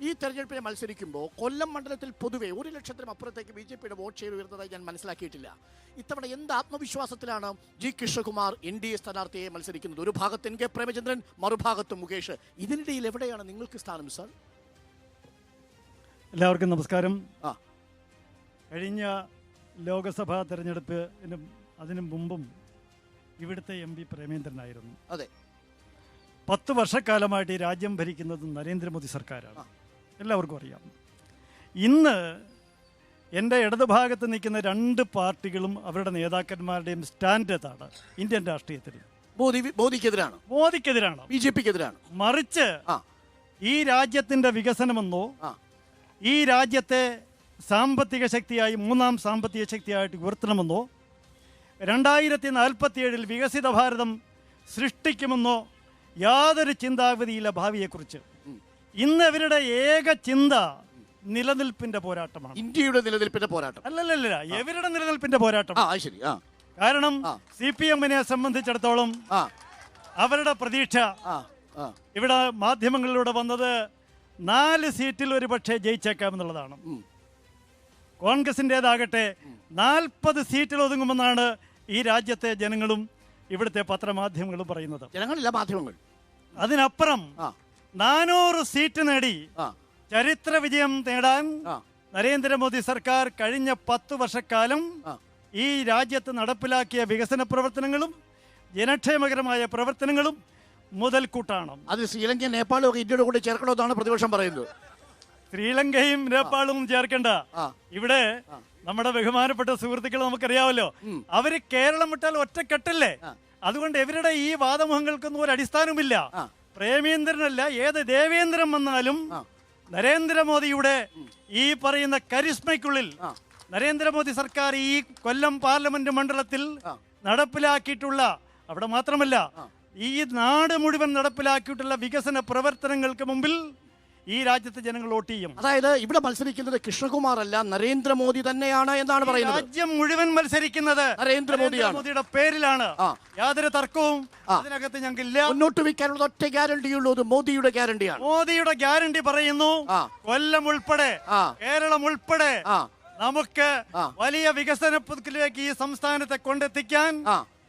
ഈ തെരഞ്ഞെടുപ്പിനെ മത്സരിക്കുമ്പോൾ കൊല്ലം മണ്ഡലത്തിൽ പൊതുവെ ഒരു ലക്ഷത്തിനും അപ്പുറത്തേക്ക് ബി ജെ പിയുടെ വോട്ട് ഷെയർ ഉയർന്നതായി ഞാൻ മനസ്സിലാക്കിയിട്ടില്ല. ഇത്തവണ എന്ത് ആത്മവിശ്വാസത്തിലാണ് G Krishnakumar N D A സ്ഥാനാർത്ഥിയെ മത്സരിക്കുന്നത്? ഒരു ഭാഗത്ത് എൻ കെ പ്രേമചന്ദ്രൻ മറുഭാഗത്ത് മുകേഷ്. ഇതിനിടയിൽ എവിടെയാണ് നിങ്ങൾക്ക് സ്ഥാനം സർ? എല്ലാവർക്കും നമസ്കാരം. ആ. കഴിഞ്ഞ ലോക്സഭാ തെരഞ്ഞെടുപ്പിന് അതിനു മുമ്പും ഇവിടുത്തെ എം പി പ്രേമേന്ദ്രനായിരുന്നു. അതെ. പത്ത് വർഷക്കാലമായിട്ട് ഈ രാജ്യം ഭരിക്കുന്നത് നരേന്ദ്രമോദി സർക്കാരാണ്. എല്ലാവർക്കും അറിയാം. ഇന്ന് എന്റെ ഇടതുഭാഗത്ത് നിൽക്കുന്ന രണ്ട് പാർട്ടികളും അവരുടെ നേതാക്കന്മാരുടെയും സ്റ്റാൻഡ് ഏതാണ്? ഇന്ത്യൻ രാഷ്ട്രീയത്തിൽ. മോദി മോദിക്കെതിരാണ്. മോദിക്കെതിരാണ്? ബി ജെ പിക്കെതിരാണ്. മറിച്ച് ആ. ഈ രാജ്യത്തിന്റെ വികസനമെന്നോ ആ. ഈ രാജ്യത്തെ സാമ്പത്തിക ശക്തിയായി മൂന്നാം സാമ്പത്തിക ശക്തിയായിട്ട് ഉയർത്തണമെന്നോ രണ്ടായിരത്തി നാൽപ്പത്തിയേഴിൽ വികസിത ഭാരതം സൃഷ്ടിക്കുമെന്നോ യാതൊരു ചിന്താഗതിയില്ല ഭാവിയെക്കുറിച്ച്. ഇന്ന് ഇവരുടെ ഏക ചിന്ത നിലനിൽപ്പിന്റെ പോരാട്ടമാണ്. ഇന്ത്യയുടെ നിലനിൽപ്പിന്റെ പോരാട്ടം. അല്ലല്ല എവരുടെ നിലനിൽപ്പിന്റെ പോരാട്ടം. ആ അത് ശരി ആ. കാരണം. സി പി എമ്മിനെ സംബന്ധിച്ചിടത്തോളം ആ. അവരുടെ പ്രതീക്ഷ ആ ആ. ഇവിടെ മാധ്യമങ്ങളിലൂടെ വന്നത് നാല് സീറ്റിൽ ഒരു പക്ഷേ ജയിച്ചേക്കാം എന്നുള്ളതാണ്. കോൺഗ്രസിന്റെതാകട്ടെ നാൽപ്പത് സീറ്റിൽ ഒതുങ്ങുമെന്നാണ് ഈ രാജ്യത്തെ ജനങ്ങളും ഇവിടുത്തെ പത്രമാധ്യമങ്ങളും പറയുന്നത്. ജനങ്ങളില്ല മാധ്യമങ്ങൾ. അതിനപ്പുറം നാനൂറ് സീറ്റ് നേടി. ചരിത്ര വിജയം നേടാൻ നരേന്ദ്രമോദി സർക്കാർ കഴിഞ്ഞ പത്ത് വർഷക്കാലം ഈ രാജ്യത്ത് നടപ്പിലാക്കിയ വികസന പ്രവർത്തനങ്ങളും ജനക്ഷേമകരമായ പ്രവർത്തനങ്ങളും മുതൽക്കൂട്ടാണ്. അത് ശ്രീലങ്ക നേപ്പാളും ഒക്കെ ഇന്ത്യയുടെ കൂടെ ചേർക്കണമെന്നാണ് പ്രതിപക്ഷം പറയുന്നത്. ശ്രീലങ്കയും നേപ്പാളും ചേർക്കണ്ട. ഇവിടെ നമ്മുടെ ബഹുമാനപ്പെട്ട സുഹൃത്തുക്കൾ നമുക്കറിയാമല്ലോ. അവർ കേരളം വിട്ടാൽ ഒറ്റക്കെട്ടല്ലേ? അതുകൊണ്ട് ഇവരുടെ ഈ വാദമുഖങ്ങൾക്കൊന്നും ഒരു അടിസ്ഥാനവുമില്ല. ആ. പ്രേമേന്ദ്രനല്ല ഏത് ദേവേന്ദ്രൻ വന്നാലും നരേന്ദ്രമോദിയുടെ ഈ പറയുന്ന കരിസ്മയ്ക്കുള്ളിൽ. നരേന്ദ്രമോദി സർക്കാർ ഈ കൊല്ലം പാർലമെന്റ് മണ്ഡലത്തിൽ നടപ്പിലാക്കിയിട്ടുള്ള അവിടെ മാത്രമല്ല ഈ നാട് മുഴുവൻ നടപ്പിലാക്കിയിട്ടുള്ള വികസന പ്രവർത്തനങ്ങൾക്ക് മുമ്പിൽ ഈ രാജ്യത്തെ ജനങ്ങൾ വോട്ട് ചെയ്യും. അതായത് ഇവിടെ മത്സരിക്കുന്നത് കൃഷ്ണകുമാർ അല്ല നരേന്ദ്രമോദി തന്നെയാണ് എന്നാണ് പറയുന്നത്. രാജ്യം മുഴുവൻ മത്സരിക്കുന്നത് നരേന്ദ്രമോദിയാണ്. നരേന്ദ്രമോദിയുടെ പേരിലാണ്. ആ. യാതൊരു തർക്കവും അതിനകത്ത് ഞങ്ങൾക്കില്ല. മുന്നോട്ട് വയ്ക്കാനുള്ള ഒറ്റ ഗ്യാരണ്ടിയുള്ളൂ ഉള്ളത് മോദിയുടെ ഗ്യാരണ്ടിയാണ് മോദിയുടെ ഗ്യാരണ്ടി പറയുന്നു. കൊല്ലം ഉൾപ്പെടെ കേരളം ഉൾപ്പെടെ നമുക്ക് വലിയ വികസനത്തിലേക്ക് ഈ സംസ്ഥാനത്തെ കൊണ്ടെത്തിക്കാൻ.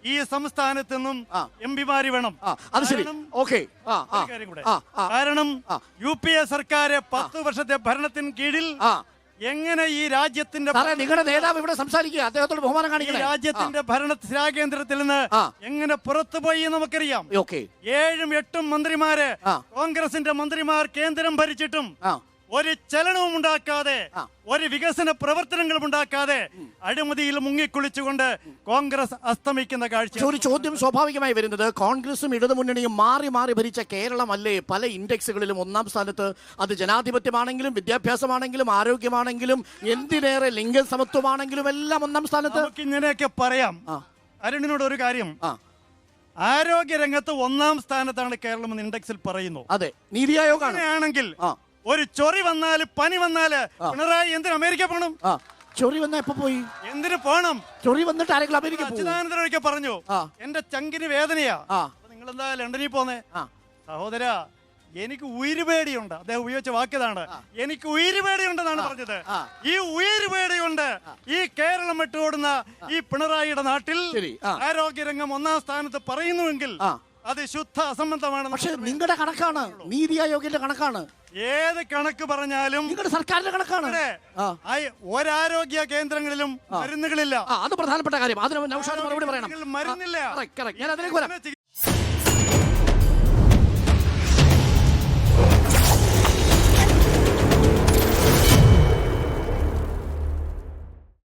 ഈ സംസ്ഥാനത്ത് നിന്നും. എം പിമാര് വേണം. അത് ശരി. ഓക്കെ. കാരണം. യു പി എ സർക്കാർ പത്ത് വർഷത്തെ ഭരണത്തിന് കീഴിൽ എങ്ങനെ ഈ രാജ്യത്തിന്റെ നിങ്ങളുടെ നേതാവ് ഇവിടെ സംസാരിക്കുക. അദ്ദേഹത്തോട് ബഹുമാനം കാണിക്കുക രാജ്യത്തിന്റെ ഭരണ സ്ഥിരാകേന്ദ്രത്തിൽ നിന്ന് എങ്ങനെ പുറത്തുപോയി നമുക്കറിയാം. ഓക്കെ. ഏഴും എട്ടും മന്ത്രിമാര് കോൺഗ്രസിന്റെ മന്ത്രിമാർ കേന്ദ്രം ഭരിച്ചിട്ടും ഒരു ചലനവും ഉണ്ടാക്കാതെ ഒരു വികസന പ്രവർത്തനങ്ങളും ഉണ്ടാക്കാതെ അഴിമതിയിൽ മുങ്ങിക്കുളിച്ചുകൊണ്ട് കോൺഗ്രസ് അസ്തമിക്കുന്ന കാഴ്ച. ഒരു ചോദ്യം സ്വാഭാവികമായി വരുന്നത് കോൺഗ്രസും ഇടതുമുന്നണിയും മാറി മാറി ഭരിച്ച കേരളമല്ലേ? പല ഇൻഡെക്സുകളിലും ഒന്നാം സ്ഥാനത്ത് അത് ജനാധിപത്യമാണെങ്കിലും വിദ്യാഭ്യാസമാണെങ്കിലും ആരോഗ്യമാണെങ്കിലും എന്തിനേറെ ലിംഗ സമത്വമാണെങ്കിലും എല്ലാം ഒന്നാം സ്ഥാനത്ത്. ഇങ്ങനെയൊക്കെ പറയാം. അരുണിനോട് ഒരു കാര്യം. ആരോഗ്യ രംഗത്ത് ഒന്നാം സ്ഥാനത്താണ് കേരളം ഇൻഡെക്സിൽ പറയുന്നു. അതെ നീതി ആയോഗ് അങ്ങനെയാണെങ്കിൽ ആ. ഒരു ചൊറി വന്നാൽ പനി വന്നാൽ പിണറായി എന്തിനു അമേരിക്ക പോണം? ചൊറി വന്ന എപ്പോ പോയി? എന്തിനു പോണം? ചൊറി വന്നിട്ട് ആരെങ്കിലും അമേരിക്ക അച്യുതാനന്ദനൊക്കെ അച്യുതാനന്ദൻ ഒരിക്കൽ പറഞ്ഞു. എന്റെ ചങ്കിന് വേദനയാ. നിങ്ങൾ എന്താ ലണ്ടനിൽ പോന്നേ? സഹോദര എനിക്ക് ഉയരുപേടിയുണ്ട് അദ്ദേഹം ഉപയോഗിച്ച വാക്യതാണ്. എനിക്ക് ഉയരുപേടിയുണ്ടെന്നാണ് പറഞ്ഞത്. ഈ ഉയരുപേടിയുണ്ട് ഈ കേരളം വിട്ടുകൂടുന്ന ഈ പിണറായിയുടെ നാട്ടിൽ. ആരോഗ്യരംഗം ഒന്നാം സ്ഥാനത്ത് പറയുന്നുവെങ്കിൽ. അത് ശുദ്ധ അസംബന്ധമാണ് പക്ഷെ നിങ്ങളുടെ കണക്കാണ് നീതി ആയോഗിന്റെ കണക്കാണ്. ഏത് കണക്ക് പറഞ്ഞാലും നിങ്ങളുടെ സർക്കാരിന്റെ കണക്കാണ്. ഒരാരോഗ്യ കേന്ദ്രങ്ങളിലും മരുന്നുകളില്ല. അത് പ്രധാനപ്പെട്ട കാര്യം. അതിന് മറുപടി പറയണം. മരുന്നില്ല. ഞാൻ അതിലേക്ക് വരാം.